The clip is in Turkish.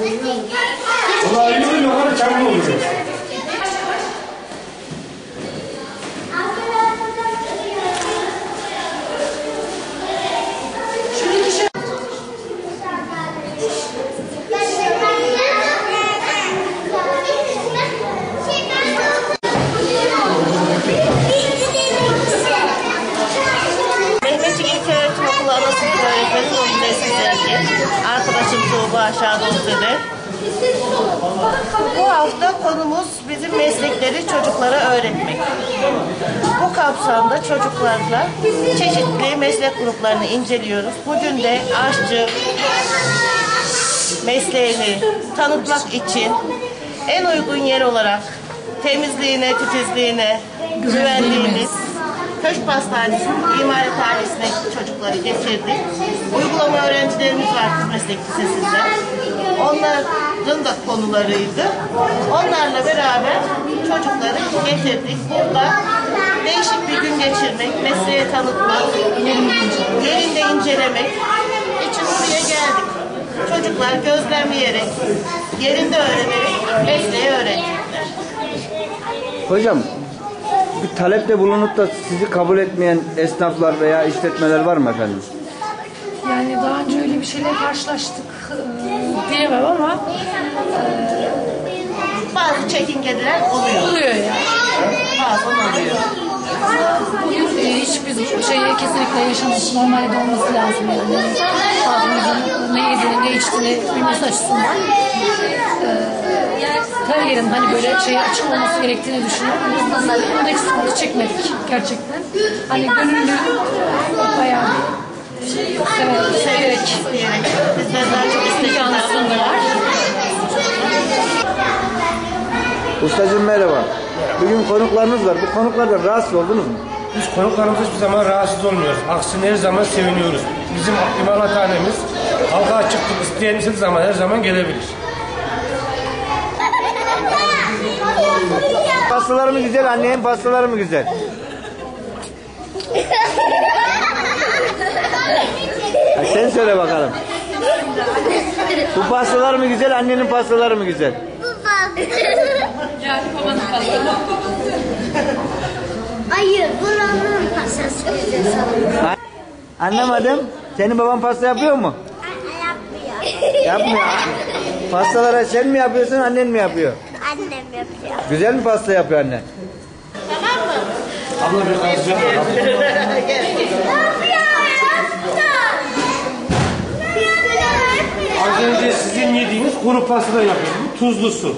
Valla öyle bir lokana çamur oluyor. Arkadaşım Tuğba aşağıda Uze'de. Bu hafta konumuz bizim meslekleri çocuklara öğretmek. Bu kapsamda çocuklarla çeşitli meslek gruplarını inceliyoruz. Bugün de aşçı mesleğini tanıtmak için en uygun yer olarak temizliğine, titizliğine, güvenliğiniz, Köşk Pastanesi'nin imarethanesine çocukları getirdik. Uygulama öğrencilerimiz var meslek lisesinde. Onların da konularıydı. Onlarla beraber çocukları getirdik. Burada değişik bir gün geçirmek, mesleğe tanıtmak, yerinde incelemek için buraya geldik. Çocuklar gözlemleyerek, yerinde öğrenerek mesleği öğrenecekler. Hocam bir talepte bulunup da sizi kabul etmeyen esnaflar veya işletmeler var mı efendim? Yani daha önce öyle bir şeyle karşılaştık ee, diyemem ama Bazı çekingeler oluyor. oluyor yani. Bazen oluyor. Bugün e, hiçbir şey kesinlikle yaşaması normalde olması lazım yani. Halkımızın ne yediğini ne içtiğini bilmesi açısından. Ee, her yerin hani böyle şey açık olması gerektiğini düşünüyorum. Biz de bunda hiç sıkıntı çekmedik gerçekten. Hani gönüllü bayağı bir severek, severek Diyerek bizler çok istek yansınlar. Ustacığım merhaba. Bugün konuklarınız var. Bu konuklardan rahatsız oldunuz mu? Biz konuklarımız hiçbir zaman rahatsız olmuyoruz. Aksine her zaman seviniyoruz. Bizim imalathanemiz halka açıklık isteyen istediği zaman her zaman gelebilir. Pastaları mı güzel, annenin pastaları mı güzel? Ha, sen söyle bakalım. Bu pastalar mı güzel, annenin pastaları mı güzel? Yani babanın Anlamadım. Senin baban pasta yapıyor mu? Yapmıyor. Yapmıyor. Pastalara sen mi yapıyorsun, annen mi yapıyor? Annem yapıyor. Güzel mi pasta yapıyor annen? Abla bir karışacak. Az önce sizin yediğiniz kuru pasta yapıyoruz. Bu tuzlu su.